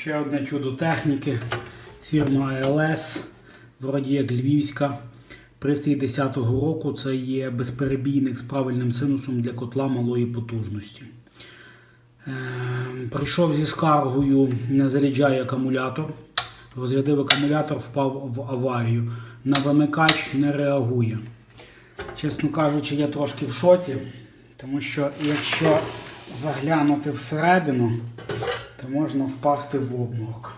Ще одне чудо техніки. Фірма ALS, вроді як львівська. Пристрій 10-го року це є безперебійник з правильним синусом для котла малої потужності. Е, Прийшов зі скаргою, не заряджає акумулятор. Розрядив акумулятор, впав в аварію. На вимикач не реагує. Чесно кажучи, я трошки в шоці, тому що якщо заглянути всередину, то можна впасти в обморок.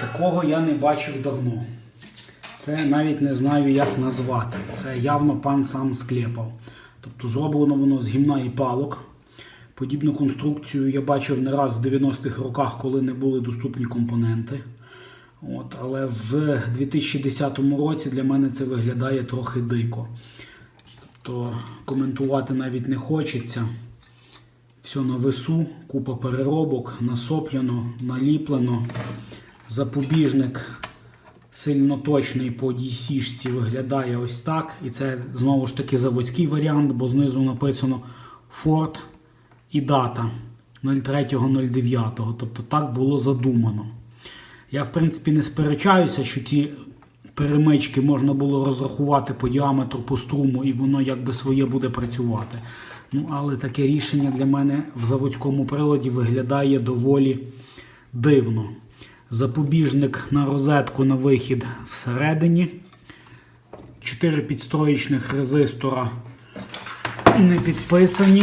Такого я не бачив давно. Це навіть не знаю, як назвати. Це явно пан сам склепав. Тобто зроблено воно з гімна і палок. Подібну конструкцію я бачив не раз в 90-х роках, коли не були доступні компоненти. От, але в 2010 році для мене це виглядає трохи дико. Тобто коментувати навіть не хочеться. Все на весу, купа переробок, насоплено, наліплено. Запобіжник сильно точний по DC-шці виглядає ось так. І це знову ж таки заводський варіант, бо знизу написано Ford і дата 03.09. Тобто так було задумано. Я, в принципі, не сперечаюся, що ті перемички можна було розрахувати по діаметру, по струму, і воно якби своє буде працювати. Ну, але таке рішення для мене в заводському приладі виглядає доволі дивно. Запобіжник на розетку на вихід всередині. Чотири підстроєчних резистора не підписані.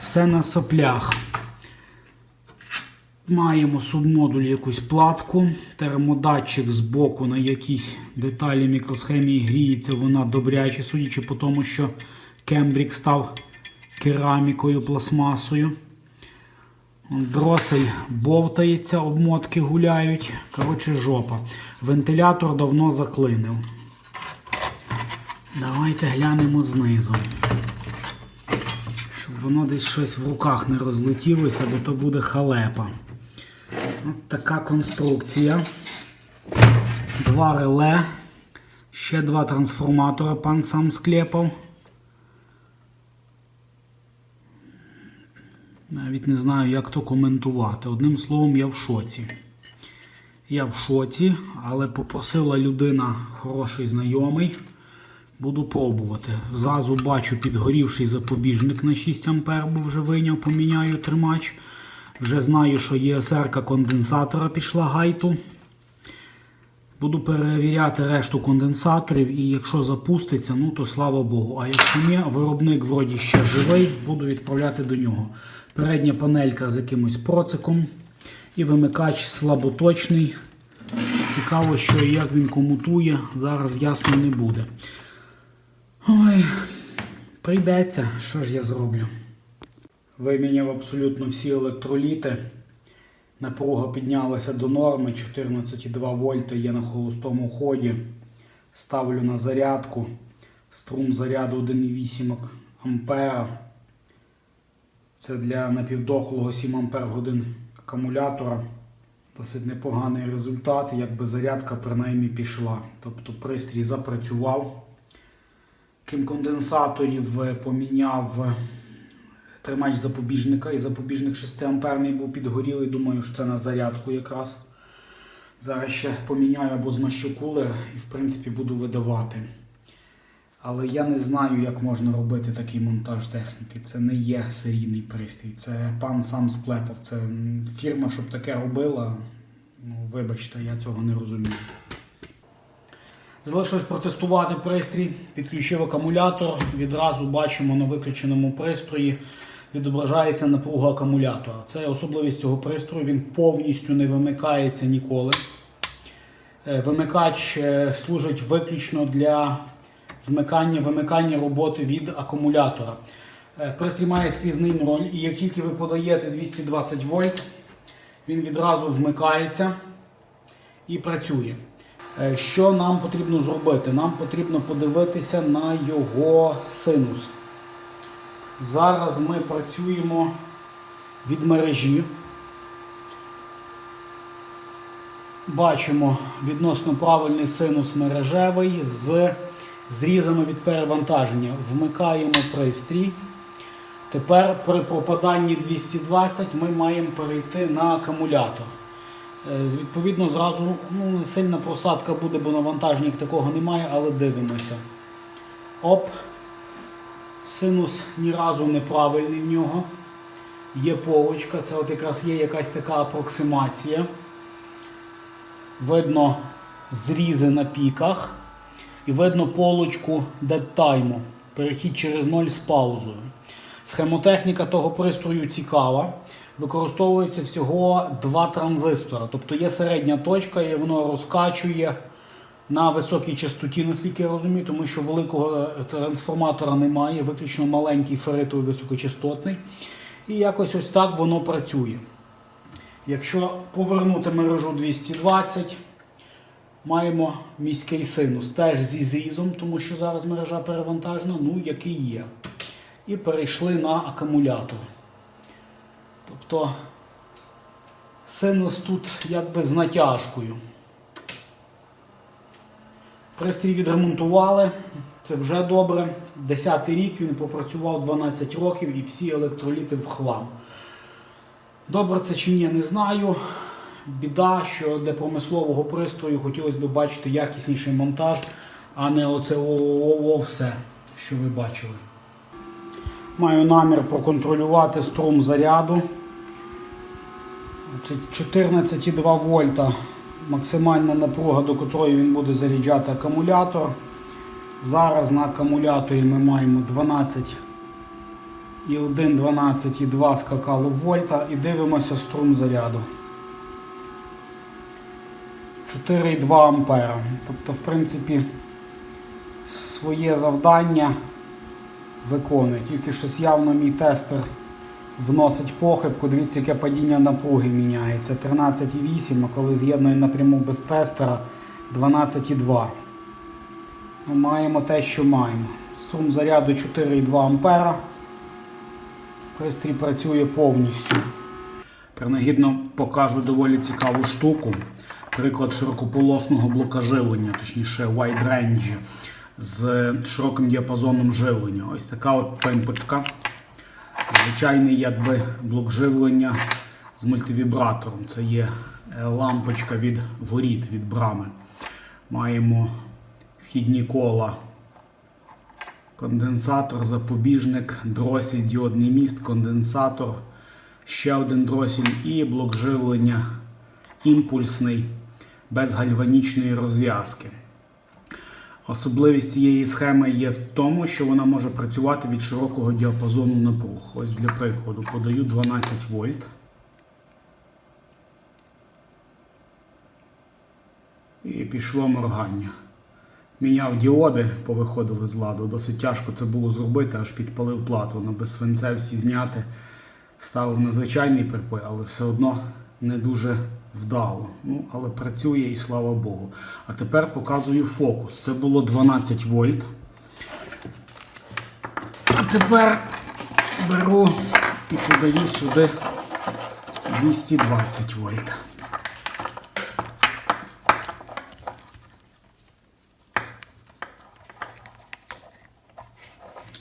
Все на соплях. Маємо субмодуль якусь платку, термодатчик з боку на якісь деталі мікросхемії гріється вона добряче, судячи по тому, що кембрік став керамікою, пластмасою. Дросель бовтається, обмотки гуляють. Коротше, жопа. Вентилятор давно заклинив. Давайте глянемо знизу. Щоб воно десь щось в руках не розлетілося, бо то буде халепа. От така конструкція. Два реле. Ще два трансформатора пан сам склепав. Навіть не знаю, як то коментувати. Одним словом, я в шоці. Я в шоці, але попросила людина хороший знайомий. Буду пробувати. Зразу бачу підгорівший запобіжник на 6 А, бо вже вийняв, поміняю тримач. Вже знаю, що ЄСР конденсатора пішла гайту. Буду перевіряти решту конденсаторів і якщо запуститься, ну то слава Богу. А якщо ні, виробник вроді ще живий, буду відправляти до нього. Передня панелька з якимось проциком і вимикач слаботочний. Цікаво, що і як він комутує, зараз ясно не буде. Ой, прийдеться, що ж я зроблю. Виміняв абсолютно всі електроліти. Напруга піднялася до норми 14,2 вольта є на холостому ході. Ставлю на зарядку. Струм заряду 1,8 ампера. Це для напівдохлого 7 ампер годин акумулятора. Досить непоганий результат, якби зарядка принаймні пішла. Тобто пристрій запрацював. Крім конденсаторів поміняв е, тримач запобіжника і запобіжник 6 амперний був підгорілий. Думаю, що це на зарядку якраз. Зараз ще поміняю або змащу кулер і в принципі буду видавати. Але я не знаю, як можна робити такий монтаж техніки. Це не є серійний пристрій. Це пан сам склепав. Це фірма, щоб таке робила. Ну, вибачте, я цього не розумію. Залишилось протестувати пристрій, підключив акумулятор. Відразу бачимо на виключеному пристрої відображається напруга акумулятора. Це особливість цього пристрою, він повністю не вимикається ніколи. Е, Вимикач е, служить виключно для вмикання, вимикання роботи від акумулятора. Е, Пристрій має скрізний роль, і як тільки ви подаєте 220 вольт, він відразу вмикається і працює. Е, Що нам потрібно зробити? Нам потрібно подивитися на його синус. Зараз ми працюємо від мережі. Бачимо відносно правильний синус мережевий з зрізами від перевантаження. Вмикаємо пристрій. Тепер при пропаданні 220 ми маємо перейти на акумулятор. Е, Відповідно, зразу ну, сильна просадка буде, бо навантажник такого немає, але дивимося. Оп. Синус ні разу неправильний в нього. Є полочка, це от якраз є якась така апроксимація. Видно зрізи на піках. І видно полочку дедтайму. Перехід через ноль з паузою. Схемотехніка того пристрою цікава. Використовується всього два транзистора. Тобто є середня точка, і воно розкачує на високій частоті, наскільки я розумію, тому що великого е, трансформатора немає, виключно маленький феритовий високочастотний. І якось ось так воно працює. Якщо повернути мережу 220, маємо міський синус. Теж зі зрізом, тому що зараз мережа перевантажена, ну який є. І перейшли на акумулятор. Тобто синус тут якби з натяжкою. Пристрій відремонтували, це вже добре. Десятий рік він попрацював 12 років і всі електроліти в хлам. Добре це чи ні, не знаю. Біда, що для промислового пристрою хотілося б бачити якісніший монтаж, а не оце о все, що ви бачили. Маю намір проконтролювати струм заряду. Це 14,2 вольта максимальна напруга, до котрої він буде заряджати акумулятор. Зараз на акумуляторі ми маємо 12 і 1, 12,2 скакало вольта і дивимося струм заряду. 4,2 ампера. Тобто, в принципі, своє завдання виконує. Тільки щось явно мій тестер вносить похибку. Дивіться, яке падіння напруги міняється. 13,8, а коли з'єднує напряму без тестера 12,2. Ну, маємо те, що маємо. Струм заряду 4,2 ампера. Пристрій працює повністю. Принагідно покажу доволі цікаву штуку. Приклад широкополосного блока живлення, точніше wide range з широким діапазоном живлення. Ось така от пимпочка. Звичайний якби блок живлення з мультивібратором. Це є е, лампочка від воріт, від брами. Маємо вхідні кола, конденсатор, запобіжник, дросіль, діодний міст, конденсатор, ще один дросіль і блок живлення імпульсний без гальванічної розв'язки. Особливість цієї схеми є в тому, що вона може працювати від широкого діапазону напруг. Ось для прикладу подаю 12 вольт. І пішло моргання. Міняв діоди, повиходили з ладу. Досить тяжко це було зробити, аж підпалив плату. На безсвинцевці зняти. Ставив на звичайний припой, але все одно не дуже вдало. Ну, але працює і слава Богу. А тепер показую фокус. Це було 12 вольт. А тепер беру і подаю сюди 220 вольт.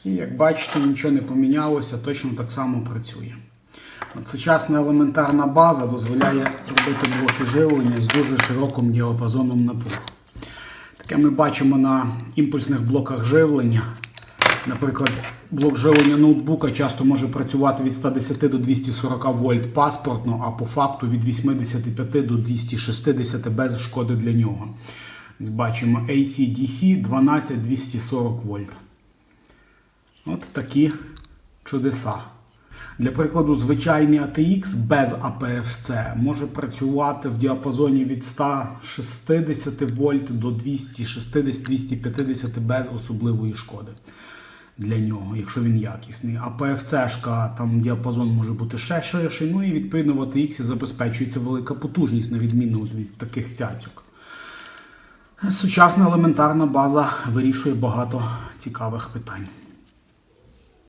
І як бачите, нічого не помінялося, точно так само працює. Сучасна елементарна база дозволяє робити блоки живлення з дуже широким діапазоном напруг. Таке ми бачимо на імпульсних блоках живлення. Наприклад, блок живлення ноутбука часто може працювати від 110 до 240 вольт паспортно, а по факту від 85 до 260 без шкоди для нього. Бачимо AC-DC 12-240 вольт. От такі чудеса. Для прикладу, звичайний ATX без APFC може працювати в діапазоні від 160 вольт до 260-250 без особливої шкоди для нього, якщо він якісний. А PFC-шка, там діапазон може бути ще ширший, ну і відповідно в ATX забезпечується велика потужність, на відміну від таких цяцьок. Сучасна елементарна база вирішує багато цікавих питань.